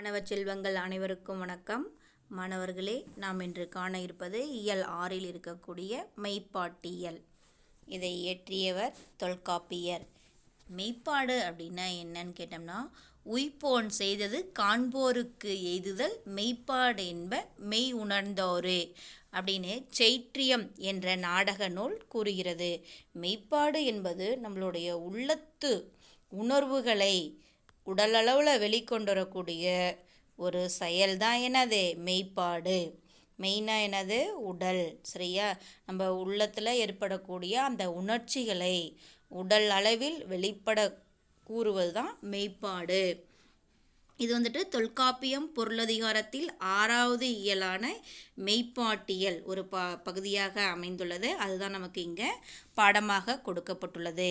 மாணவ செல்வங்கள் அனைவருக்கும் வணக்கம். மாணவர்களே நாம் இன்று காண இருப்பது இயல் ஆறில் இருக்கக்கூடிய மெய்ப்பாட்டியல். இதை இயற்றியவர் தொல்காப்பியர். மெய்ப்பாடு அப்படின்னா என்னன்னு கேட்டோம்னா உய்போன் செய்தது காண்போருக்கு எய்துதல் மெய்ப்பாடு என்ப மெய் உணர்ந்தோரே அப்படின்னு சைற்றியம் என்ற நாடக நூல் கூறுகிறது. மெய்ப்பாடு என்பது நம்மளுடைய உள்ளத்து உணர்வுகளை உடலளவில் வெளிக்கொண்டு வரக்கூடிய ஒரு செயல் தான் என்னது? மெய்ப்பாடு. மெயினாக என்னது? உடல். சரியா? நம்ம உள்ளத்தில் ஏற்படக்கூடிய அந்த உணர்ச்சிகளை உடல் அளவில் வெளிப்பட கூறுவது தான் மெய்ப்பாடு. இது வந்துட்டு தொல்காப்பியம் பொருளதிகாரத்தில் ஆறாவது இயலான மெய்ப்பாட்டியல் ஒரு ப பகுதியாக அமைந்துள்ளது. அதுதான் நமக்கு இங்கே பாடமாக கொடுக்கப்பட்டுள்ளது.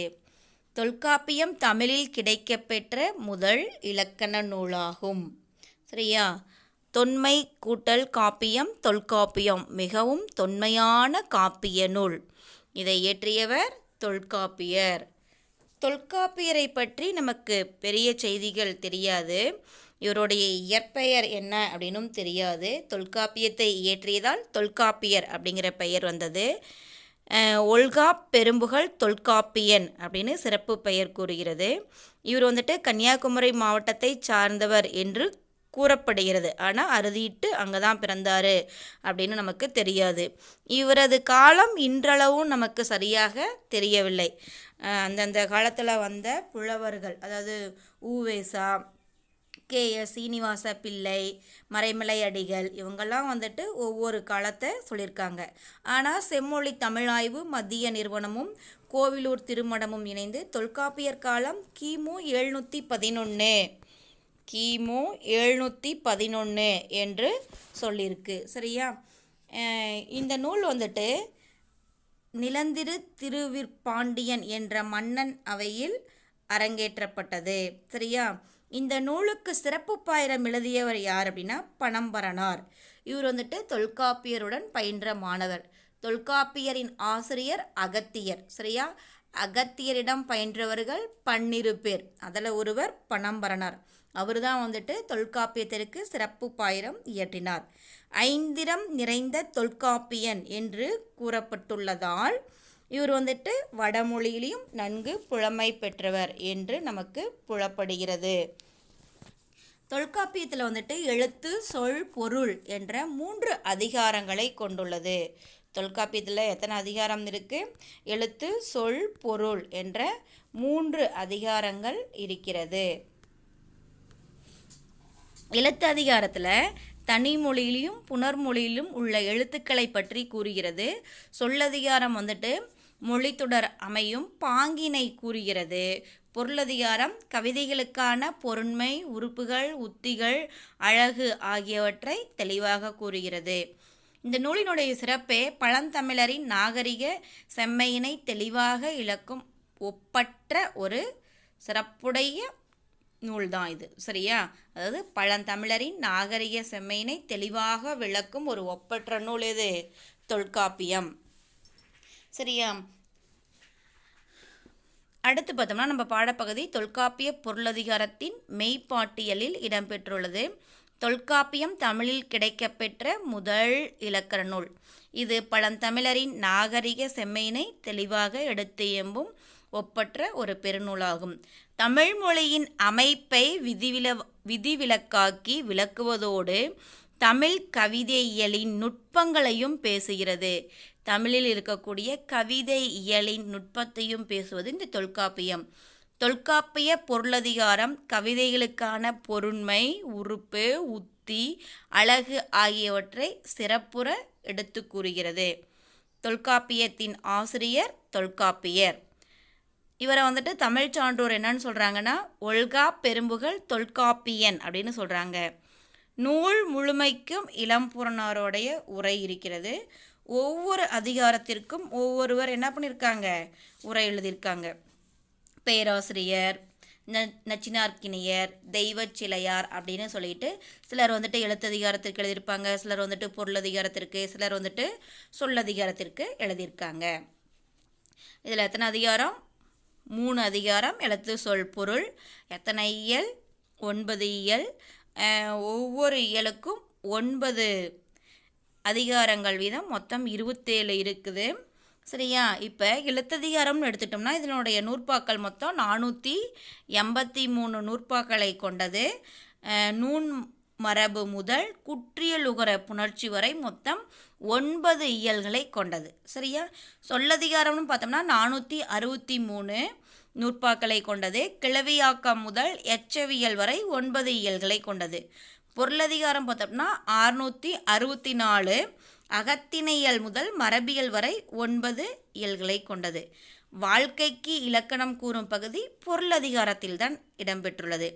தொல்காப்பியம் தமிழில் கிடைக்கப்பெற்ற முதல் இலக்கண நூலாகும். சரியா? தொன்மை கூட்டல் காப்பியம் தொல்காப்பியம் மிகவும் தொன்மையான காப்பிய நூல். இதை இயற்றியவர் தொல்காப்பியர். தொல்காப்பியரை பற்றி நமக்கு பெரிய செய்திகள் தெரியாது. இவருடைய இயற்பெயர் என்ன அப்படின்னும் தெரியாது. தொல்காப்பியத்தை இயற்றியதால் தொல்காப்பியர் அப்படிங்கிற பெயர் வந்தது. ஒல்கா பெரும்புகழ் தொல்காப்பியன் அப்படின்னு சிறப்பு பெயர் கூறுகிறது. இவர் வந்துட்டு கன்னியாகுமரி மாவட்டத்தை சார்ந்தவர் என்று கூறப்படுகிறது. ஆனால் அறுதிட்டு அங்கே தான் பிறந்தார் அப்படின்னு நமக்கு தெரியாது. இவரது காலம் இன்றளவும் நமக்கு சரியாக தெரியவில்லை. அந்தந்த காலத்தில் வந்த புலவர்கள் அதாவது ஊவேசா கே. எஸ். சீனிவாச பிள்ளை மறைமலை அடிகள் இவங்கெல்லாம் வந்துட்டு ஒவ்வொரு காலத்தை சொல்லியிருக்காங்க. ஆனால் செம்மொழி தமிழாய்வு மத்திய நிறுவனமும் கோவிலூர் திருமணமும் இணைந்து தொல்காப்பியர் காலம் கிமு எழுநூற்றி பதினொன்று கிமு எழுநூற்றி பதினொன்று என்று சொல்லியிருக்கு. சரியா? இந்த நூல் வந்துட்டு நிலந்திரு திருவிற்பாண்டியன் என்ற மன்னன் அவையில் அரங்கேற்றப்பட்டது. சரியா? இந்த நூலுக்கு சிறப்பு பாயிரம் எழுதியவர் யார் அப்படின்னா பனம்பரனார். இவர் வந்துட்டு தொல்காப்பியருடன் பயின்ற மாணவர். தொல்காப்பியரின் ஆசிரியர் அகத்தியர். சரியா? அகத்தியரிடம் பயின்றவர்கள் பன்னிரு பேர். அதில் ஒருவர் பனம்பரனார். அவர் தான் வந்துட்டு தொல்காப்பியத்திற்கு சிறப்பு பாயிரம் இயற்றினார். ஐந்திரம் நிறைந்த தொல்காப்பியன் என்று கூறப்பட்டுள்ளதால் இவர் வந்துட்டு வடமொழியிலையும் நன்கு புலமை பெற்றவர் என்று நமக்கு புலப்படுகிறது. தொல்காப்பியத்தில் வந்துட்டு எழுத்து சொல் பொருள் என்ற மூன்று அதிகாரங்களை கொண்டுள்ளது. தொல்காப்பியத்தில் எத்தனை அதிகாரம் இருக்குது எழுத்து சொல் பொருள் என்ற மூன்று அதிகாரங்கள் இருக்கிறது. எழுத்து அதிகாரத்தில் தனி மொழியிலும் புனர்மொழியிலும் உள்ள எழுத்துக்களை பற்றி கூறுகிறது. சொல்லதிகாரம் வந்துட்டு மொழித்தொடர் அமையும் பாங்கினை கூறுகிறது. பொருளதிகாரம் கவிதைகளுக்கான பொருண்மை உறுப்புகள் உத்திகள் அழகு ஆகியவற்றை தெளிவாக கூறுகிறது. இந்த நூலினுடைய சிறப்பே பழந்தமிழரின் நாகரிக செம்மையினை தெளிவாக இழக்கும் ஒப்பற்ற ஒரு சிறப்புடைய நூல்தான் இது. சரியா? அதாவது பழந்தமிழரின் நாகரிக செம்மையினை தெளிவாக விளக்கும் ஒரு ஒப்பற்ற நூல் இது தொல்காப்பியம். சரியா? அடுத்து பார்த்தோம்னா நம்ம பாடப்பகுதி தொல்காப்பிய பொருளதிகாரத்தின் மெய்ப்பாட்டியலில் இடம்பெற்றுள்ளது. தொல்காப்பியம் தமிழில் கிடைக்கப்பெற்ற முதல் இலக்கண நூல். இது பழந்தமிழரின் நாகரிக செம்மையினை தெளிவாக எடுத்து எம்பும் ஒப்பற்ற ஒரு பெருநூலாகும். தமிழ் மொழியின் அமைப்பை விதிவில விதிவிலக்காக்கி விளக்குவதோடு தமிழ் கவிதையியலின் நுட்பங்களையும் பேசுகிறது. தமிழில் இருக்கக்கூடிய கவிதை இயலின் நுட்பத்தையும் பேசுவது இந்த தொல்காப்பியம். தொல்காப்பிய பொருளதிகாரம் கவிதைகளுக்கான பொருண்மை உறுப்பு உத்தி அழகு ஆகியவற்றை சிறப்புற எடுத்து கூறுகிறது. தொல்காப்பியத்தின் ஆசிரியர் தொல்காப்பியர். இவரை வந்துட்டு தமிழ் சான்றோர் என்னன்னு சொல்கிறாங்கன்னா ஒல்கா பெரும்புகழ் தொல்காப்பியன் அப்படின்னு சொல்கிறாங்க நூல் முழுமைக்கும் இளம்புறனாரோடைய உரை இருக்கிறது. ஒவ்வொரு அதிகாரத்திற்கும் ஒவ்வொருவர் என்ன பண்ணியிருக்காங்க உரை எழுதியிருக்காங்க. பேராசிரியர் ந நச்சினார்க்கினியர் தெய்வச் சிலையார் அப்படின்னு சொல்லிட்டு சிலர் வந்துட்டு எழுத்ததிகாரத்திற்கு எழுதியிருப்பாங்க சிலர் வந்துட்டு பொருளதிகாரத்திற்கு சிலர் வந்துட்டு சொல்லதிகாரத்திற்கு எழுதியிருக்காங்க. இதில் எத்தனை அதிகாரம்? மூணு அதிகாரம் எழுத்து சொல் பொருள். எத்தனை இயல்? ஒன்பது இயல். ஒவ்வொரு இயலுக்கும் ஒன்பது அதிகாரங்கள் வீதம் மொத்தம் இருபத்தேழு இருக்குது. சரியா? இப்போ எழுத்ததிகாரம்னு எடுத்துட்டோம்னா இதனுடைய நூற்பாக்கள் மொத்தம் நானூற்றி எண்பத்தி மூணு நூற்பாக்களை கொண்டது நூன் மரபு முதல் குற்றியலுகர புணர்ச்சி வரை மொத்தம் ஒன்பது இயல்களை கொண்டது. சரியா? சொல்லதிகாரம்னு பார்த்தோம்னா நானூற்றி அறுபத்தி மூணு நூற்பாக்களை கொண்டது. கிளவியாக்கம் முதல் எச்சவியல் வரை ஒன்பது இயல்களை கொண்டது. பொருளதிகாரம் பார்த்தோம்னா அறுநூற்றி அறுபத்தி நாலு அகத்திணையல் முதல் மரபியல் வரை ஒன்பது இயல்களை கொண்டது. வாழ்க்கைக்கு இலக்கணம் கூறும் பகுதி பொருளதிகாரத்தில் தான் இடம்பெற்றுள்ளது.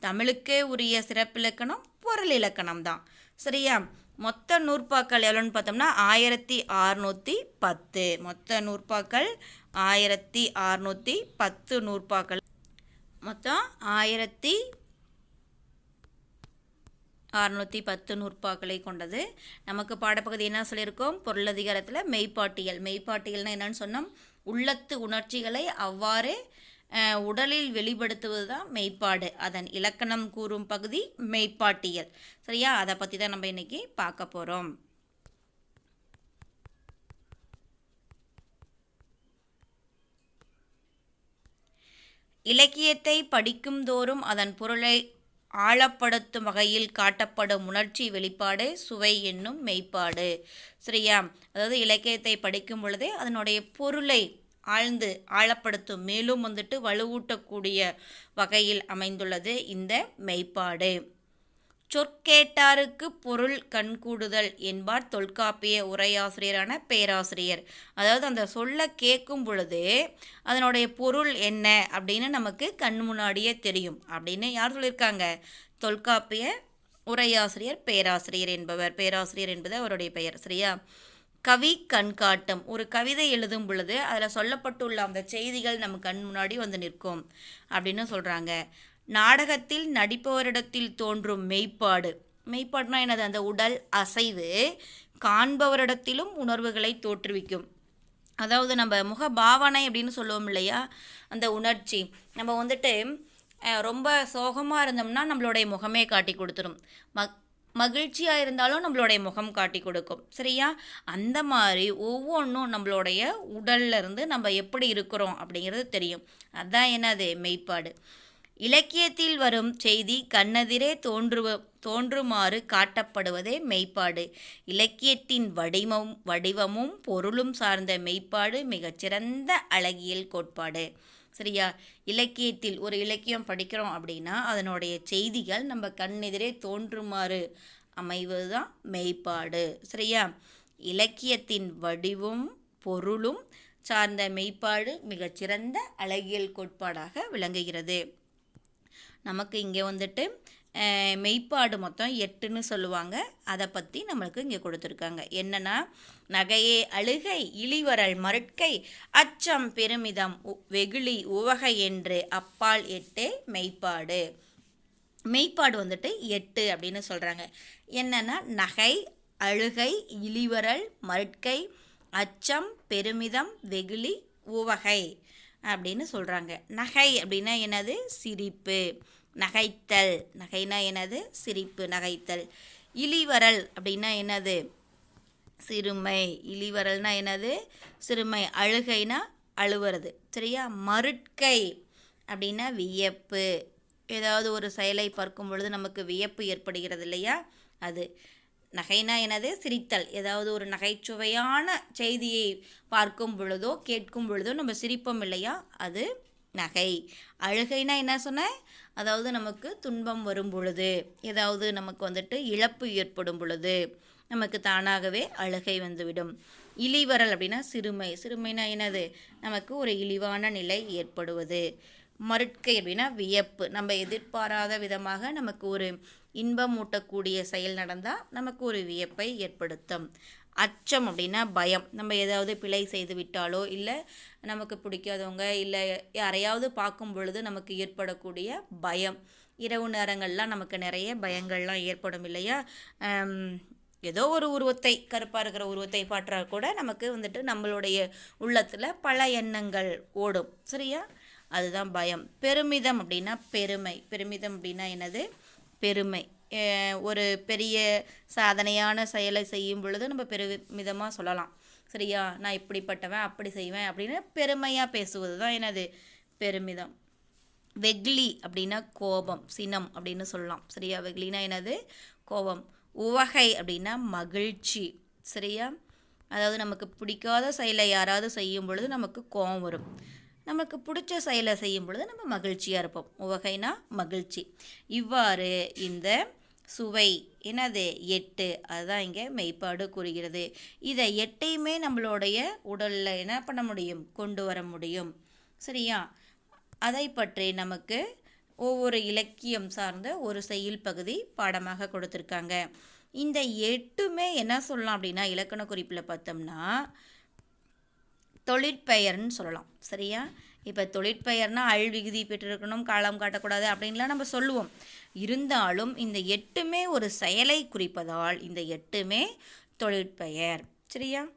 தமிழுக்கே உரிய சிறப்பிலக்கணம் பொருள் இலக்கணம் தான். சரியா? மொத்த நூற்பாக்கள் எவ்வளோன்னு பார்த்தோம்னா ஆயிரத்தி அறுநூற்றி பத்து. மொத்த நூற்பாக்கள் ஆயிரத்தி அறுநூற்றி பத்து நூற்பாக்கள். மொத்தம் ஆயிரத்தி அறுநூற்றி பத்து நூற்பாக்களை கொண்டது. நமக்கு பாடப்பகுதி என்ன சொல்லியிருக்கோம்? பொருளதிகாரத்தில் மெய்ப்பாட்டியல். மெய்ப்பாட்டியல்னால் என்னன்னு சொன்னோம். உள்ளத்து உணர்ச்சிகளை அவ்வாறே உடலில் வெளிப்படுத்துவது தான் மெய்ப்பாடு. அதன் இலக்கணம் கூறும் பகுதி மெய்ப்பாட்டியல். சரியா? அதை பற்றி தான் நம்ம இன்றைக்கி பார்க்க போகிறோம் இலக்கியத்தை படிக்கும் தோறும் அதன் பொருளை ஆழப்படுத்தும் வகையில் காட்டப்படும் உணர்ச்சி வெளிப்பாடு சுவை என்னும் மெய்ப்பாடு. சரியா? அதாவது இலக்கியத்தை படிக்கும் பொழுதே அதனுடைய பொருளை ஆழ்ந்து ஆழப்படுத்தும் மேலும் வந்துட்டு வலுவூட்டக்கூடிய வகையில் அமைந்துள்ளது இந்த மெய்ப்பாடு. சொற்கேட்டாருக்கு பொருள் கண்கூடுதல் என்பார் தொல்காப்பிய உரையாசிரியரான பேராசிரியர். அதாவது அந்த சொல்ல கேட்கும் பொழுது அதனுடைய பொருள் என்ன அப்படின்னு நமக்கு கண் முன்னாடியே தெரியும் அப்படின்னு யார் சொல்லியிருக்காங்க? தொல்காப்பிய உரையாசிரியர் பேராசிரியர் என்பவர். பேராசிரியர் என்பது அவருடைய பெயர் சரியா? கவி கண்காட்டம். ஒரு கவிதை எழுதும் பொழுது அதில் சொல்லப்பட்டுள்ள அந்த செய்திகள் நம்ம கண் முன்னாடி வந்து நிற்கும் அப்படின்னு சொல்கிறாங்க நாடகத்தில் நடிப்பவரிடத்தில் தோன்றும் மெய்ப்பாடு. மெய்ப்பாடுனா என்னது? அந்த உடல் அசைவு காண்பவரிடத்திலும் உணர்வுகளை தோற்றுவிக்கும். அதாவது நம்ம முக பாவனை அப்படின்னு சொல்லுவோம் இல்லையா? அந்த உணர்ச்சி. நம்ம வந்துட்டு ரொம்ப சோகமாக இருந்தோம்னா நம்மளுடைய முகமே காட்டி கொடுத்துரும். மக் மகிழ்ச்சியாக இருந்தாலும் நம்மளுடைய முகம் காட்டி கொடுக்கும். சரியா? அந்த மாதிரி ஒவ்வொன்றும் நம்மளுடைய உடல்ல இருந்து நம்ம எப்படி இருக்கிறோம் அப்படிங்கிறது தெரியும். அதான் என்னது? மெய்ப்பாடு. இலக்கியத்தில் வரும் செய்தி கண்ணெதிரே தோன்றுவ தோன்றுமாறு காட்டப்படுவதே மெய்ப்பாடு. இலக்கியத்தின் வடிவம் வடிவமும் பொருளும் சார்ந்த மெய்ப்பாடு மிகச்சிறந்த அழகியல் கோட்பாடு. சரியா? இலக்கியத்தில் ஒரு இலக்கியம் படிக்கிறோம் அப்படின்னா அதனுடைய செய்திகள் நம்ம கண்ணெதிரே தோன்றுமாறு அமைவது தான் மெய்ப்பாடு. சரியா? இலக்கியத்தின் வடிவும் பொருளும் சார்ந்த மெய்ப்பாடு மிகச்சிறந்த அழகியல் கோட்பாடாக விளங்குகிறது. நமக்கு இங்கே வந்துட்டு மெய்ப்பாடு மொத்தம் எட்டுன்னு சொல்லுவாங்க. அதை பற்றி நம்மளுக்கு இங்கே கொடுத்துருக்காங்க. என்னன்னா நகையே அழுகை இழிவரல் மருட்கை அச்சம் பெருமிதம் உ- வெகுளி உவகை என்று அப்பால் எட்டே மெய்ப்பாடு. மெய்ப்பாடு வந்துட்டு எட்டு அப்படின்னு சொல்கிறாங்க என்னென்னா நகை அழுகை இழிவரல் மருட்கை அச்சம் பெருமிதம் வெகுளி உவகை அப்படின்னு சொல்கிறாங்க நகை அப்படின்னா என்னது? சிரிப்பு. நகைத்தல். நகைனா என்னது? சிரிப்பு நகைத்தல். இளிவரல் அப்படின்னா என்னது? சிறுமை. இளிவரல்னா என்னது? சிறுமை. அழுகைனா அழுவுறது. சரியா? மருட்கை அப்படின்னா வியப்பு. ஏதாவது ஒரு செயலை பார்க்கும் பொழுது நமக்கு வியப்பு ஏற்படுகிறது இல்லையா? அது. நகைனா எனது சிரித்தல். ஏதாவது ஒரு நகைச்சுவையான செய்தியை பார்க்கும் பொழுதோ கேட்கும் பொழுதோ நம்ம சிரிப்போம் இல்லையா? அது. நகை. அழுகைனா என்ன சொன்னேன் அதாவது நமக்கு துன்பம் வரும் பொழுது ஏதாவது நமக்கு வந்துட்டு இழப்பு ஏற்படும் பொழுது நமக்கு தானாகவே அழுகை வந்துவிடும். இழிவரல் அப்படின்னா சிறுமை. சிறுமைனா என்னது? நமக்கு ஒரு இழிவான நிலை ஏற்படுவது. மருட்கை அப்படின்னா வியப்பு. நம்ம எதிர்பாராத விதமாக நமக்கு ஒரு இன்பம் ஊட்டக்கூடிய செயல் நடந்தால் நமக்கு ஒரு வியப்பை ஏற்படுத்தும். அச்சம் அப்படின்னா பயம். நம்ம ஏதாவது பிழை செய்து விட்டாலோ இல்லை நமக்கு பிடிக்காதவங்க இல்லை யாரையாவது பார்க்கும் பொழுது நமக்கு ஏற்படக்கூடிய பயம். இரவு நேரங்கள்லாம் நமக்கு நிறைய பயங்கள்லாம் ஏற்படும் இல்லையா? ஏதோ ஒரு உருவத்தை கருப்பாக இருக்கிற உருவத்தை பாற்றா கூட நமக்கு வந்துட்டு நம்மளுடைய உள்ளத்தில் பல எண்ணங்கள் ஓடும். சரியா? அதுதான் பயம். பெருமிதம் அப்படின்னா பெருமை. பெருமிதம் அப்படின்னா என்னது? பெருமை. ஒரு பெரிய சாதனையான செயலை செய்யும் பொழுது நம்ம பெருமிதமாக சொல்லலாம். சரியா? நான் இப்படிப்பட்டவன் அப்படி செய்வேன் அப்படின்னு பெருமையாக பேசுவது தான் எனது பெருமிதம். வெக்லி அப்படின்னா கோபம் சினம் அப்படின்னு சொல்லலாம். சரியா? வெக்லினா என்னது? கோபம். உவகை அப்படின்னா மகிழ்ச்சி. சரியா? அதாவது நமக்கு பிடிக்காத செயலை யாராவது செய்யும் பொழுது நமக்கு கோபம் வரும். நமக்கு பிடிச்ச செயலை செய்யும் பொழுது நம்ம மகிழ்ச்சியாக இருப்போம். உவகைனா மகிழ்ச்சி. இவ்வாறு இந்த சுவை. என்னது? எட்டு. அதுதான் இங்கே மெய்ப்பாடு கூறுகிறது. இதை எட்டையுமே நம்மளுடைய உடலில் என்ன பண்ண முடியும்? கொண்டு வர முடியும். சரியா? அதை பற்றி நமக்கு ஒவ்வொரு இலக்கியம் சார்ந்த ஒரு செய்யுள் பகுதி பாடமாக கொடுத்துருக்காங்க. இந்த எட்டுமே என்ன சொல்லலாம் அப்படின்னா இலக்கண குறிப்பில் பார்த்தோம்னா தொழிற்பெயர்னு சொல்லலாம். சரியா? இப்போ தொழிற்பெயர்னா அள் விகுதி பெற்றிருக்கணும் காலம் காட்டக்கூடாது அப்படின்லாம் நம்ம சொல்லுவோம். இருந்தாலும் இந்த எட்டுமே ஒரு செயலை குறிப்பதால் இந்த எட்டுமே தொழிற்பெயர். சரியா?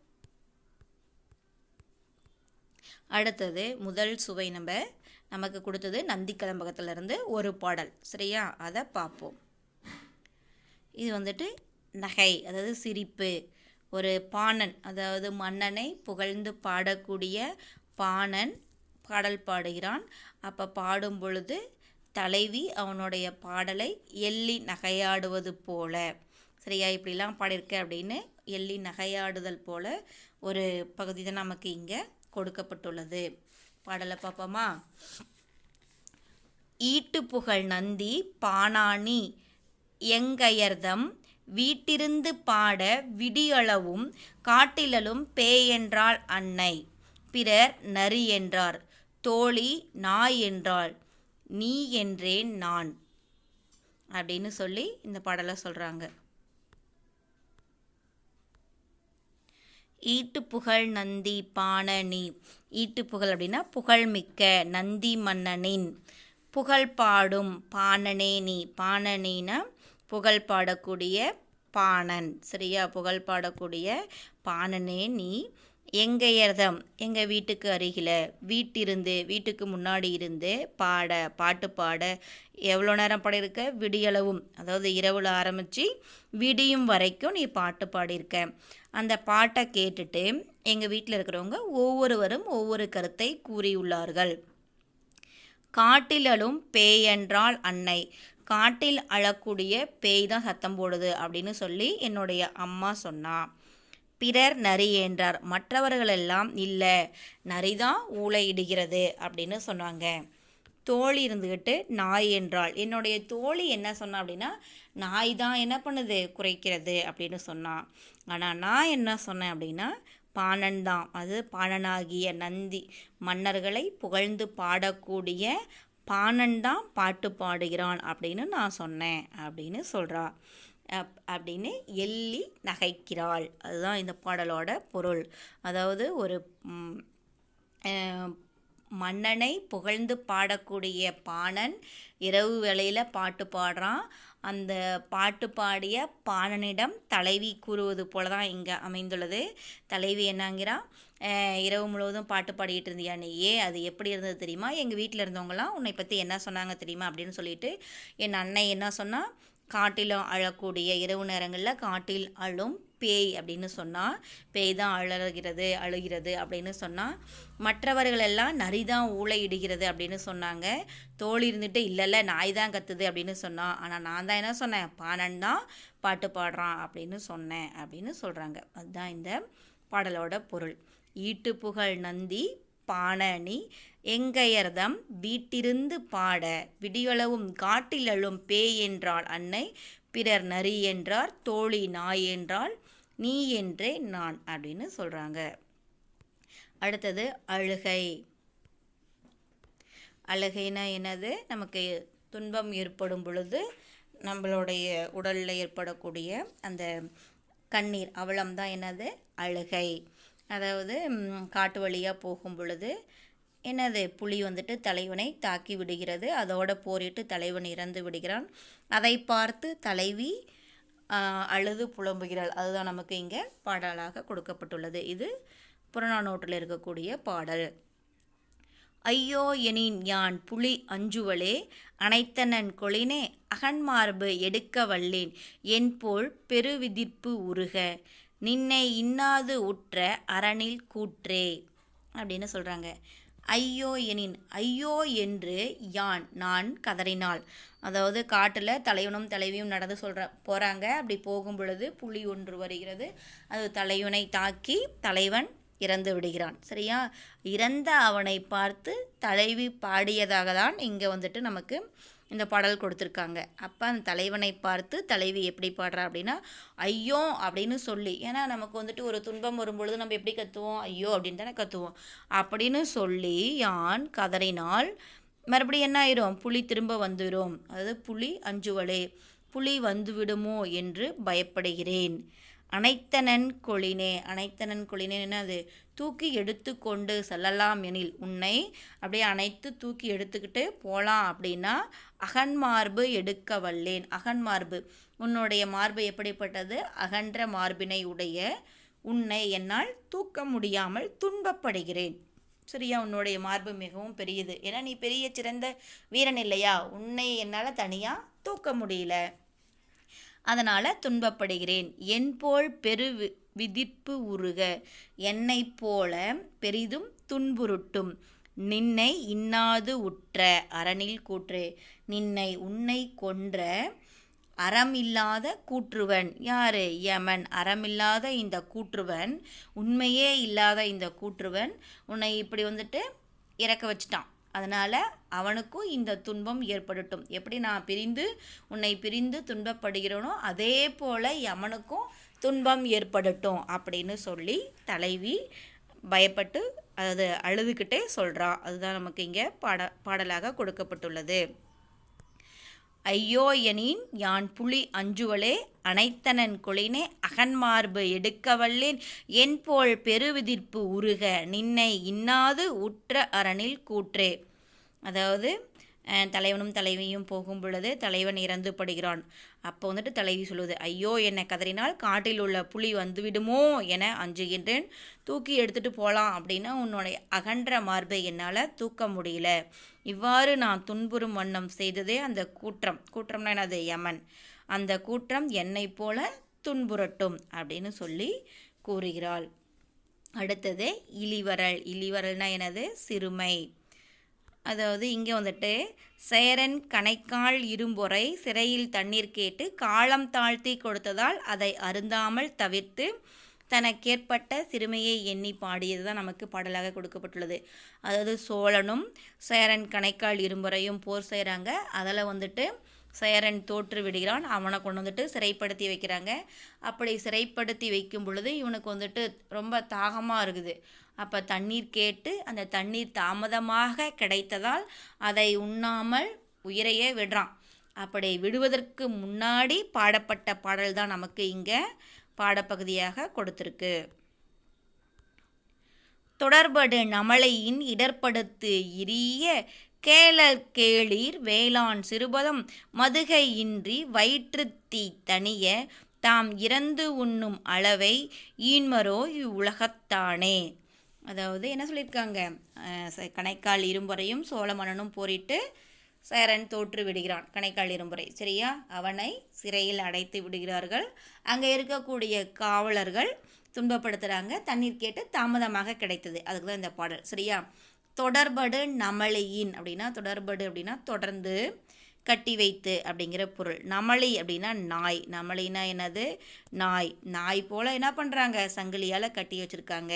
அடுத்தது முதல் சுவை நம்ம நமக்கு கொடுத்தது நந்தி ஒரு பாடல். சரியா? அதை பார்ப்போம். இது வந்துட்டு நகை அதாவது சிரிப்பு ஒரு பாணன் அதாவது மன்னனை புகழ்ந்து பாடக்கூடிய பாணன் பாடல் பாடுகிறான். அப்போ பாடும் பொழுது தலைவி அவனுடைய பாடலை எள்ளி நகையாடுவது போல. சரியா? இப்படிலாம் பாடியிருக்க அப்படின்னு எள்ளி நகையாடுதல் போல ஒரு பகுதி தான் நமக்கு இங்கே கொடுக்கப்பட்டுள்ளது. பாடலை பார்ப்போமா? ஈட்டு புகழ் நந்தி பாணாணி எங்கயர்தம் வீட்டிருந்து பாட விடியளவும் காட்டிலலும் பேயென்றாள் அன்னை. பிறர் நரி என்றார். தோழி நாய் என்றாள். நீ என்றேன் நான். அப்படின்னு சொல்லி இந்த பாடலை சொல்கிறாங்க ஈட்டு புகழ் நந்தி பாணனி. ஈட்டு புகழ் அப்படின்னா புகழ்மிக்க நந்தி மன்னனின். புகழ் பாடும் பாணனே நீ. பாணனின்னா புகழ் பாடக்கூடிய பாணன். சரியா? புகழ் பாடக்கூடிய பாணனே நீ. எங்கையர்தம் எங்கள் வீட்டுக்கு அருகில். வீட்டிருந்து வீட்டுக்கு முன்னாடி இருந்து பாட பாட்டு பாட எவ்வளோ நேரம் பாடியிருக்க? விடியளவும். அதாவது இரவில் ஆரம்பித்து விடியும் வரைக்கும் நீ பாட்டு பாடியிருக்க. அந்த பாட்டை கேட்டுட்டு எங்கள் வீட்டில் இருக்கிறவங்க ஒவ்வொருவரும் ஒவ்வொரு கருத்தை கூறியுள்ளார்கள். காட்டில் அழும் பேய் என்றால் அன்னை. காட்டில் அழக்கூடிய பேய் தான் சத்தம் போடுது அப்படின்னு சொல்லி என்னுடைய அம்மா சொன்னா. பிறர் நரி என்றார். மற்றவர்களெல்லாம் இல்லை நரி தான் அப்படின்னு சொன்னாங்க. தோழி இருந்துக்கிட்டு நாய் என்றாள். என்னுடைய தோழி என்ன சொன்னா அப்படின்னா நாய் தான் என்ன பண்ணுது? குறைக்கிறது அப்படின்னு சொன்னான் ஆனால் நான் என்ன சொன்னேன் அப்படின்னா பாணன் தான் அது பாணனாகிய நந்தி. மன்னர்களை புகழ்ந்து பாடக்கூடிய பாணன் தான் பாட்டு பாடுகிறான் அப்படின்னு நான் சொன்னேன் அப்படின்னு சொல்கிறா அப்படின்னு எள்ளி நகைக்கிறாள். அதுதான் இந்த பாடலோட பொருள். அதாவது ஒரு மன்னனை புகழ்ந்து பாடக்கூடிய பாணன் இரவு வேளையில் பாட்டு பாடுறான். அந்த பாட்டு பாடிய பாணனிடம் தலைவி கூறுவது போல தான் இங்கே அமைந்துள்ளது. தலைவி என்னங்கிறான் இரவு முழுவதும் பாட்டு பாடிக்கிட்டு இருந்தியா நீயே அது எப்படி இருந்தது தெரியுமா? எங்கள் வீட்டில் இருந்தவங்களாம் உன்னை பற்றி என்ன சொன்னாங்க தெரியுமா? அப்படின்னு சொல்லிட்டு என் அன்னை என்ன சொன்னால் காட்டிலும் அழக்கூடிய இரவு நேரங்களில் காட்டில் அழும் பேய் அப்படின்னு சொன்னால் பேய் தான் அழகிறது அழுகிறது அப்படின்னு சொன்னால் மற்றவர்கள் எல்லாம் நரி தான் ஊழையிடுகிறது அப்படின்னு சொன்னாங்க. தோழி இருந்துட்டு இல்லைல்ல நாய் தான் கத்துது அப்படின்னு சொன்னான் ஆனால் நான் தான் என்ன சொன்னேன்? பானன் தான் பாட்டு பாடுறான் அப்படின்னு சொன்னேன் அப்படின்னு சொல்கிறாங்க அதுதான் இந்த பாடலோட பொருள். ஈட்டு புகழ் நந்தி பாணனி எங்கையர்தம் வீட்டிருந்து பாட விடியளவும் காட்டிலழும் பேய் என்றாள் அன்னை. பிறர் நரி என்றார் தோழி நாய் என்றால் நீ என்றே நான் அப்படின்னு சொல்கிறாங்க அடுத்தது அழுகை. அழுகைனா என்னது? நமக்கு துன்பம் ஏற்படும் பொழுது நம்மளுடைய உடலில் ஏற்படக்கூடிய அந்த கண்ணீர் அவலம் தான் என்னது? அழுகை. அதாவது காட்டு வழியாக போகும் பொழுது என்னது புலி வந்துட்டு தலைவனை தாக்கி விடுகிறது. அதோட போரிட்டு தலைவன் இறந்து விடுகிறான். அதை பார்த்து தலைவி அழுது புலம்புகிறாள். அதுதான் நமக்கு இங்கே பாடலாக கொடுக்கப்பட்டுள்ளது. இது புறநானூற்றில் இருக்கக்கூடிய பாடல். ஐயோ எனின் யான் புலி அஞ்சுவலே அனைத்தனன் கொளினே அகன்மார்பு எடுக்க வல்லேன் என்போல் பெருவிதிர்ப்பு உருக நின்னை இன்னாது உற்ற அரணில் கூற்றே அப்படின்னு சொல்கிறாங்க ஐயோ எனின் ஐயோ என்று யான் நான் கதறினாள். அதாவது காட்டில் தலைவனும் தலைவியும் நடந்து சொல்கிற போகிறாங்க அப்படி போகும் பொழுது புலி ஒன்று வருகிறது. அது தலைவனை தாக்கி தலைவன் இறந்து விடுகிறான். சரியா? இறந்த அவனை பார்த்து தலைவி பாடியதாக தான் இங்கே வந்துட்டு நமக்கு இந்த பாடல் கொடுத்துருக்காங்க. அப்போ அந்த தலைவனை பார்த்து தலைவி எப்படி பாடுறா? அப்படின்னா ஐயோ அப்படின்னு சொல்லி. ஏன்னா நமக்கு வந்துட்டு ஒரு துன்பம் வரும்பொழுது நம்ம எப்படி கத்துவோம்? ஐயோ அப்படின்னு தானே கத்துவோம். அப்படின்னு சொல்லி யான் கதறினால் மறுபடியும் என்ன ஆயிரும்? புலி திரும்ப வந்துடும் அதாவது புலி அஞ்சுவலே புலி வந்துவிடுமோ என்று பயப்படுகிறேன். அனைத்தனன் கொளினே அனைத்தனன் கொளினே அது தூக்கி எடுத்து கொண்டு செல்லலாம் எனில் உன்னை அப்படியே அனைத்து தூக்கி எடுத்துக்கிட்டு போகலாம் அப்படின்னா அகன்மார்பு எடுக்க வல்லேன் அகன்மார்பு. உன்னுடைய மார்பு எப்படிப்பட்டது? அகன்ற மார்பினை உடைய உன்னை என்னால் தூக்க முடியாமல் துன்பப்படுகிறேன். சரியா? உன்னுடைய மார்பு மிகவும் பெரியது. ஏன்னா நீ பெரிய சிறந்த வீரன் இல்லையா? உன்னை என்னால் தனியாக தூக்க முடியல. அதனால் துன்பப்படுகிறேன். என் போல் பெரு விதிப்பு உருக. என்னை போல பெரிதும் துன்புறுட்டும். நின்னை இன்னாது உற்ற அரணில் கூற்று நின்னை உன்னை கொன்ற அறமில்லாத கூற்றுவன். யாரு? யமன். அறமில்லாத இந்த கூற்றுவன். உண்மையே இல்லாத இந்த கூற்றுவன். உன்னை இப்படி வந்துட்டு இறக்க வச்சிட்டான். அதனால் அவனுக்கும் இந்த துன்பம் ஏற்படட்டும். எப்படி நான் பிரிந்து உன்னை பிரிந்து துன்பப்படுகிறேனோ அதே போல் யமனுக்கும் துன்பம் ஏற்படட்டும் அப்படின்னு சொல்லி தலைவி பயப்பட்டு அது அழுதுகிட்டே சொல்கிறா அதுதான் நமக்கு இங்கே பாட பாடலாக கொடுக்கப்பட்டுள்ளது. ஐயோ எனின் யான் புலி அஞ்சுவலே அனைத்தனன் கொளினே அகன்மார்பு எடுக்கவல்லேன் என் போல் பெருவிதிர்ப்பு உருக நின்னை இன்னாது உற்ற அரணில் கூற்றே. அதாவது தலைவனும் தலைவியும் போகும் பொழுது தலைவன் இறந்து படுகிறான் அப்போ வந்துட்டு தலைவி சொல்லுவது ஐயோ என்னை கதறினால் காட்டில் உள்ள புலி வந்துவிடுமோ என அஞ்சுகின்றேன். தூக்கி எடுத்துகிட்டு போகலாம் அப்படின்னா உன்னுடைய அகன்ற மார்பை என்னால் தூக்க முடியல. இவ்வாறு நான் துன்புறும் வண்ணம் செய்ததே அந்த கூற்றம். கூற்றம்னா என்னது? யமன். அந்த கூற்றம் என்னை போல துன்புறட்டும் அப்படின்னு சொல்லி கூறுகிறாள். அடுத்தது இளிவரல் இளிவரல்னா எனது சிறுமை. அதாவது இங்கே வந்துட்டு சேரன் கணைக்கால் இரும்பொறை சிறையில் தண்ணீர் கேட்டு காலம் தாழ்த்தி கொடுத்ததால் அதை அருந்தாமல் தவிர்த்து தனக்கேற்பட்ட சிறுமையை எண்ணி பாடியது தான் நமக்கு பாடலாக கொடுக்கப்பட்டுள்ளது. அதாவது சோழனும் சேரன் கணைக்கால் இரும்புறையும் போர் செய்கிறாங்க அதில் வந்துட்டு சேரன் தோற்று விடுகிறான். அவனை கொண்டு வந்துட்டு சிறைப்படுத்தி வைக்கிறாங்க. அப்படி சிறைப்படுத்தி வைக்கும் பொழுது இவனுக்கு வந்துட்டு ரொம்ப தாகமாக இருக்குது. அப்போ தண்ணீர் கேட்டு அந்த தண்ணீர் தாமதமாக கிடைத்ததால் அதை உண்ணாமல் உயிரையே விடுறான். அப்படி விடுவதற்கு முன்னாடி பாடப்பட்ட பாடல் தான் நமக்கு இங்கே பாடப்பகுதியாக கொடுத்துருக்கு. தொடர்படு நமளையின் இடர்படுத்து இரிய கேளல் கேளீர் வேளாண் சிறுபதம் மதுகை இன்றி வயிற்றுத்தீ தனிய தாம் இறந்து உண்ணும் அளவை ஈன்மரோ இவ்வுலகத்தானே. அதாவது என்ன சொல்லியிருக்காங்க? கணைக்கால் இரும்புறையும் சோழ மன்னனும் போரிட்டு சேரன் தோற்று விடுகிறான். கணைக்கால் இரும்புரை சரியா? அவனை சிறையில் அடைத்து விடுகிறார்கள். அங்கே இருக்கக்கூடிய காவலர்கள் துன்பப்படுத்துகிறாங்க தண்ணீர் கேட்டு தாமதமாக கிடைத்தது. அதுக்கு தான் இந்த பாடல். சரியா? தொடர்படு நமளியின் அப்படின்னா தொடர்படு அப்படின்னா தொடர்ந்து கட்டி வைத்து அப்படிங்கிற பொருள். நமளி அப்படின்னா நாய். நமளினா என்னது? நாய். நாய் போல் என்ன பண்ணுறாங்க சங்கிலியால் கட்டி வச்சுருக்காங்க.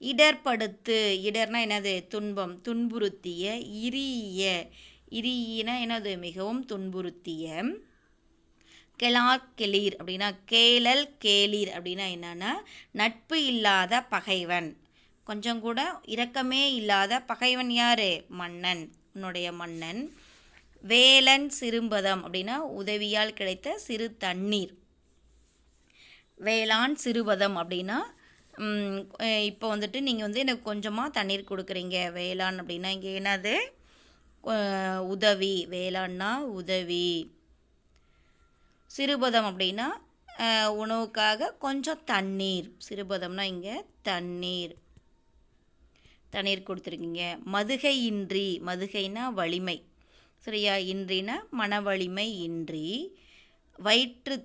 இடர்படுத்து. இடர்னா என்னது? துன்பம். துன்புறுத்திய இரிய இரியினா என்னது? மிகவும் துன்புறுத்திய. கெளீர் அப்படின்னா கேளல் கேளீர் அப்படின்னா என்னன்னா நட்பு இல்லாத பகைவன். கொஞ்சம் கூட இரக்கமே இல்லாத பகைவன் யார்? மன்னன். உன்னுடைய மன்னன். வேலன் சிறும்பதம் அப்படின்னா உதவியால் கிடைத்த சிறு தண்ணீர். வேளாண் சிறுபதம் அப்படின்னா இப்போ வந்துட்டு நீங்கள் வந்து எனக்கு கொஞ்சமாக தண்ணீர் கொடுக்குறீங்க வேளாண் அப்படின்னா இங்கே என்னது? உதவி வேளாண்னா உதவி. சிறுபதம் அப்படின்னா உணவுக்காக கொஞ்சம் தண்ணீர். சிறுபதம்னா இங்கே தண்ணீர். தண்ணீர் கொடுத்துருக்கீங்க. மதுகை இன்றி மதுகைனா வலிமை. சரியா? இன்றினா மன வலிமை இன்றி வயிற்று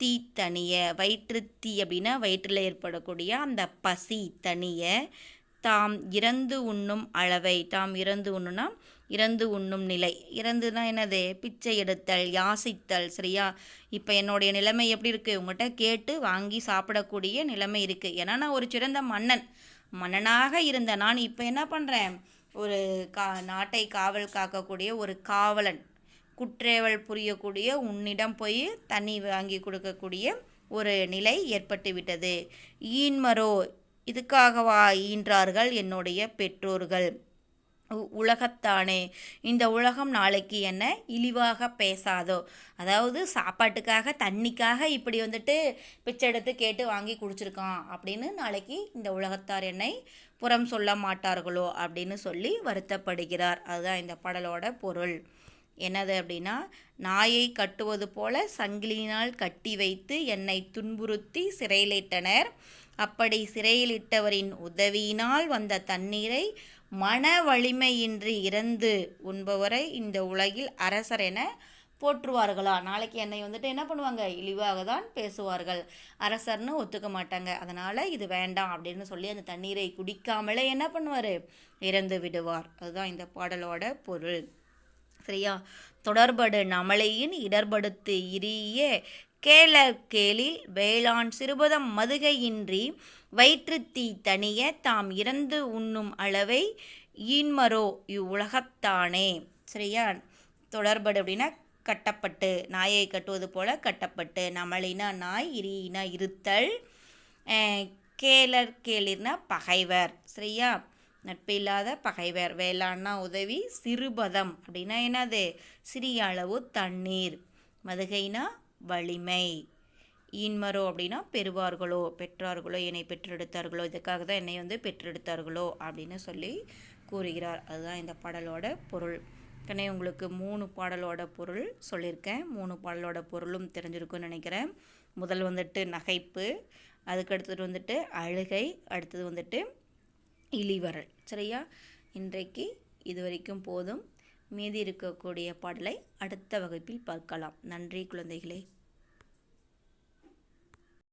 தீ தனிய வயிற்று தீ அப்படின்னா வயிற்றில் ஏற்படக்கூடிய அந்த பசி தனிய தாம் இறந்து உண்ணும் அளவை தாம் இறந்து உண்ணுனா இறந்து உண்ணும் நிலை. இறந்துனா என்னது? பிச்சை எடுத்தல் யாசித்தல். சரியா? இப்போ என்னுடைய நிலைமை எப்படி இருக்குது உங்கள்கிட்ட கேட்டு வாங்கி சாப்பிடக்கூடிய நிலைமை இருக்குது ஏன்னா நான் ஒரு சிறந்த மன்னன். மன்னனாக இருந்த நான் இப்போ என்ன பண்ணுறேன் ஒரு கா நாட்டை காவல் காக்கக்கூடிய ஒரு காவலன். குற்றேவல் புரியக்கூடிய உன்னிடம் போய் தண்ணி வாங்கி கொடுக்கக்கூடிய ஒரு நிலை ஏற்பட்டு விட்டது. ஈன்மரோ இதுக்காகவா ஈன்றார்கள் என்னுடைய பெற்றோர்கள்? உ- உலகத்தானே இந்த உலகம் நாளைக்கு என்ன இழிவாக பேசாதோ. அதாவது சாப்பாட்டுக்காக தண்ணிக்காக இப்படி வந்துட்டு பிச்சை எடுத்து கேட்டு வாங்கி குடிச்சிருக்கான் அப்படின்னு நாளைக்கு இந்த உலகத்தார் என்னை புறம் சொல்ல மாட்டார்களோ அப்படின்னு சொல்லி வருத்தப்படுகிறார். அதுதான் இந்த பாடலோட பொருள். என்னது அப்படின்னா நாயை கட்டுவது போல சங்கிலியினால் கட்டி வைத்து என்னை துன்புறுத்தி சிறையிலிட்டனர். அப்படி சிறையிலிட்டவரின் உதவியினால் வந்த தண்ணீரை மன வலிமையின்றி இறந்து உண்பவரை இந்த உலகில் அரசர் என போற்றுவார்களா? நாளைக்கு என்னை வந்துட்டு என்ன பண்ணுவாங்க? இழிவாக தான் பேசுவார்கள். அரசர்னு ஒத்துக்க மாட்டாங்க. அதனால் இது வேண்டாம் அப்படின்னு சொல்லி அந்த தண்ணீரை குடிக்காமலே என்ன பண்ணுவார்? இறந்து விடுவார். அதுதான் இந்த பாடலோட பொருள். சரியா தொடர்படு நமலையின் இடர்படுத்து இரிய. கேளர் கேளில் வேளாண் சிறுபதம் மதுகையின்றி வயிற்றுத்தீ தணிய தாம் இறந்து உண்ணும் அளவை ஈன்மரோ இவ்வுலகத்தானே. சரியா தொடர்படு அப்படின்னா கட்டப்பட்டு நாயை கட்டுவது போல கட்டப்பட்டு நமலினா நாய் இரியினா இருத்தல். கேளர் கேளிர்னா பகைவர். சரியா நட்பு இல்லாத பகைவர். வேளாண்னா உதவி சிறுபதம். அப்படின்னா என்னது? சிறிய அளவு தண்ணீர். மதுகைனா வலிமை. ஈன்மரோ அப்படின்னா பெறுவார்களோ பெற்றார்களோ என்னை பெற்றெடுத்தார்களோ இதுக்காக தான் என்னை வந்து பெற்றெடுத்தார்களோ அப்படின்னு சொல்லி கூறுகிறார். அதுதான் இந்த பாடலோட பொருள். ஏற்கனவே உங்களுக்கு மூணு பாடலோட பொருள் சொல்லியிருக்கேன். மூணு பாடலோட பொருளும் தெரிஞ்சிருக்கும்னு நினைக்கிறேன். முதல் வந்துட்டு நகைப்பு அதுக்கு அடுத்தது வந்துட்டு அழுகை அடுத்தது வந்துட்டு இழிவரல் சரியா? இன்றைக்கு இது வரைக்கும் போதும். மீதி இருக்கக்கூடிய பாடலை அடுத்த வகுப்பில் பார்க்கலாம். நன்றி குழந்தைகளே.